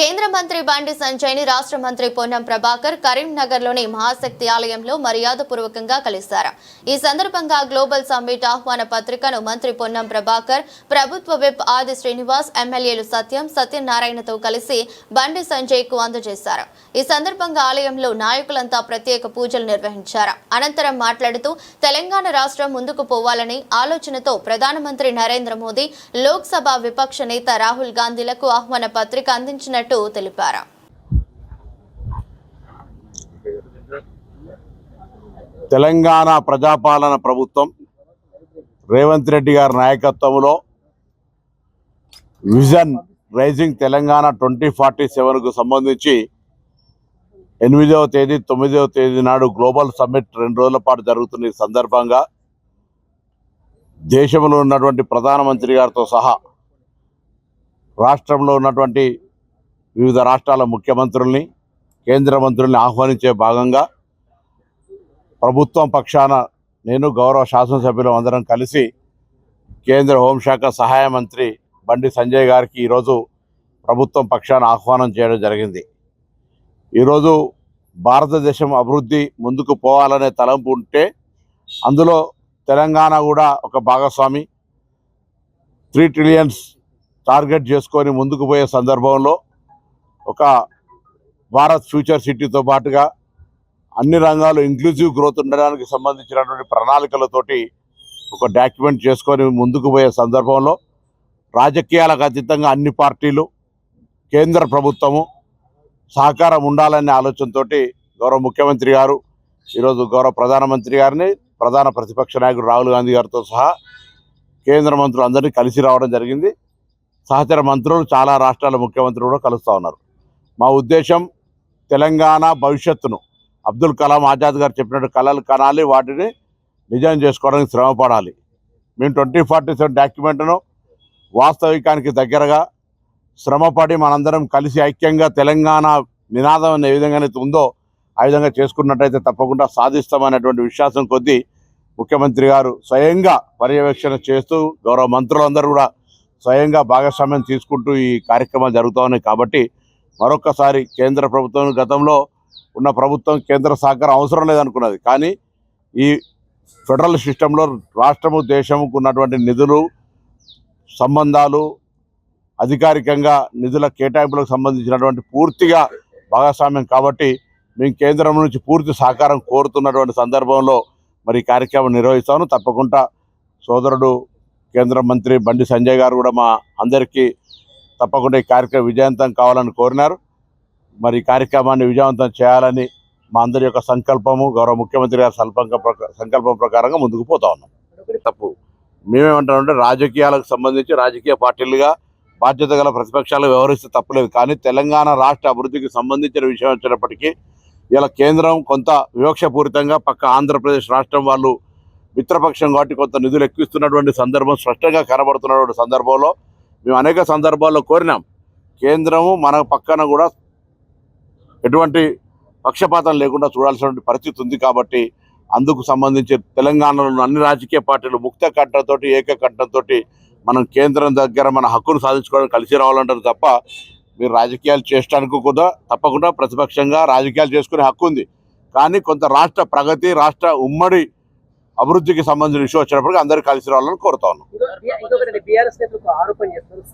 కేంద్ర మంత్రి బండి సంజయ్ని రాష్ట్ర మంత్రి పొన్నం ప్రభాకర్ కరీంనగర్లోని మహాశక్తి ఆలయంలో మర్యాదపూర్వకంగా కలిశారు. ఈ సందర్భంగా గ్లోబల్ సమ్మిట్ ఆహ్వాన పత్రికను మంత్రి పొన్నం ప్రభాకర్ ప్రభుత్వ విప్ ఆది శ్రీనివాస్ ఎమ్మెల్యేలు సత్యం సత్యనారాయణతో కలిసి బండి సంజయ్కు అందజేశారు. ఈ సందర్భంగా ఆలయంలో నాయకులంతా ప్రత్యేక పూజలు నిర్వహించారు. అనంతరం మాట్లాడుతూ తెలంగాణ రాష్ట్రం ముందుకు పోవాలని ఆలోచనతో ప్రధానమంత్రి నరేంద్ర మోదీ లోక్సభ విపక్ష నేత రాహుల్ గాంధీలకు ఆహ్వాన పత్రిక అందించినట్టు తెలిపారు. తెలంగాణ ప్రజాపాలన ప్రభుత్వం రేవంత్ రెడ్డి గారి నాయకత్వంలో vision rising Telangana twenty forty సెవెన్కు సంబంధించి ఎనిమిదవ తేదీ తొమ్మిదవ తేదీ నాడు గ్లోబల్ సమ్మిట్ రెండు రోజుల పాటు జరుగుతున్న ఈ సందర్భంగా దేశంలో ఉన్నటువంటి ప్రధానమంత్రి గారితో సహా రాష్ట్రంలో ఉన్నటువంటి వివిధ రాష్ట్రాల ముఖ్యమంత్రుల్ని కేంద్ర మంత్రుల్ని ఆహ్వానించే భాగంగా ప్రభుత్వం పక్షాన నేను గౌరవ శాసనసభ్యులు అందరం కలిసి కేంద్ర హోంశాఖ సహాయ మంత్రి బండి సంజయ్ గారికి ఈరోజు ప్రభుత్వం పక్షాన ఆహ్వానం చేయడం జరిగింది. ఈరోజు భారతదేశం అభివృద్ధి ముందుకు పోవాలనే తలంపు ఉంటే అందులో తెలంగాణ కూడా ఒక భాగస్వామి. త్రీ ట్రిలియన్స్ టార్గెట్ చేసుకొని ముందుకు పోయే సందర్భంలో ఒక భారత్ ఫ్యూచర్ సిటీతో పాటుగా అన్ని రంగాలు ఇంక్లూజివ్ గ్రోత్ ఉండడానికి సంబంధించినటువంటి ప్రణాళికలతోటి ఒక డాక్యుమెంట్ చేసుకొని ముందుకు పోయే సందర్భంలో రాజకీయాలకు అతీతంగా అన్ని పార్టీలు కేంద్ర ప్రభుత్వము సహకారం ఉండాలనే ఆలోచనతో గౌరవ ముఖ్యమంత్రి గారు ఈరోజు గౌరవ ప్రధానమంత్రి గారిని ప్రధాన ప్రతిపక్ష నాయకుడు రాహుల్ గాంధీ గారితో సహా కేంద్ర మంత్రులు అందరినీ కలిసి రావడం జరిగింది. సహచర మంత్రులు చాలా రాష్ట్రాల ముఖ్యమంత్రులు కూడా కలుస్తూ ఉన్నారు. మా ఉద్దేశం తెలంగాణ భవిష్యత్తును. అబ్దుల్ కలాం ఆజాద్ గారు చెప్పినట్టు కళలు కనాలి వాటిని నిజం చేసుకోవడానికి శ్రమపడాలి. మేము ట్వంటీ ఫార్టీ సెవెన్ డాక్యుమెంట్ను వాస్తవికానికి దగ్గరగా శ్రమపడి మనందరం కలిసి ఐక్యంగా తెలంగాణ నినాదం ఏ విధంగానైతే ఉందో ఆ విధంగా చేసుకున్నట్టయితే తప్పకుండా సాధిస్తామనేటువంటి విశ్వాసం కొద్దీ ముఖ్యమంత్రి గారు స్వయంగా పర్యవేక్షణ చేస్తూ గౌరవ మంత్రులందరూ కూడా స్వయంగా భాగస్వామ్యం తీసుకుంటూ ఈ కార్యక్రమాలు జరుగుతూ ఉన్నాయి కాబట్టి మరొక్కసారి కేంద్ర ప్రభుత్వం గతంలో ఉన్న ప్రభుత్వం కేంద్ర సహకారం అవసరం లేదనుకున్నది. కానీ ఈ ఫెడరల్ సిస్టంలో రాష్ట్రము దేశముకు ఉన్నటువంటి నిధులు సంబంధాలు అధికారికంగా నిధుల కేటాయింపులకు సంబంధించినటువంటి పూర్తిగా భాగస్వామ్యం కాబట్టి మేము కేంద్రం నుంచి పూర్తి సహకారం కోరుతున్నటువంటి సందర్భంలో మరి కార్యక్రమం నిర్వహిస్తాను. తప్పకుండా సోదరుడు కేంద్ర మంత్రి బండి సంజయ్ గారు కూడా మా అందరికీ తప్పకుండా ఈ కార్యక్రమం విజయవంతం కావాలని కోరినారు. మరి ఈ కార్యక్రమాన్ని విజయవంతం చేయాలని మా అందరి యొక్క సంకల్పము గౌరవ ముఖ్యమంత్రి గారి సంకల్పం సంకల్పం ప్రకారంగా ముందుకు పోతా ఉన్నాం. తప్పు. మేమేమంటామంటే రాజకీయాలకు సంబంధించి రాజకీయ పార్టీలుగా బాధ్యత గల ప్రతిపక్షాలు వ్యవహరిస్తే తప్పులేదు. కానీ తెలంగాణ రాష్ట్ర అభివృద్ధికి సంబంధించిన విషయం వచ్చినప్పటికీ ఇలా కేంద్రం కొంత వివక్షపూరితంగా పక్క ఆంధ్రప్రదేశ్ రాష్ట్రం వాళ్ళు మిత్రపక్షం కాబట్టి కొంత నిధులు ఎక్కిస్తున్నటువంటి సందర్భం స్పష్టంగా కనబడుతున్నటువంటి సందర్భంలో మేము అనేక సందర్భాల్లో కోరినాం. కేంద్రము మన పక్కన కూడా ఎటువంటి పక్షపాతం లేకుండా చూడాల్సినటువంటి పరిస్థితి ఉంది కాబట్టి అందుకు సంబంధించి తెలంగాణలో అన్ని రాజకీయ పార్టీలు ముక్త కంఠంతోటి ఏక మనం కేంద్రం దగ్గర మన హక్కును సాధించుకోవడం కలిసి రావాలంటారు తప్ప మీరు రాజకీయాలు చేయడానికి కూడా తప్పకుండా ప్రతిపక్షంగా రాజకీయాలు చేసుకునే హక్కు ఉంది. కానీ కొంత రాష్ట్ర ప్రగతి రాష్ట్ర ఉమ్మడి అభివృద్ధికి సంబంధించిన విషయం వచ్చినప్పటికీ అందరూ కలిసి రావాలని కోరుతా ఉన్నాం.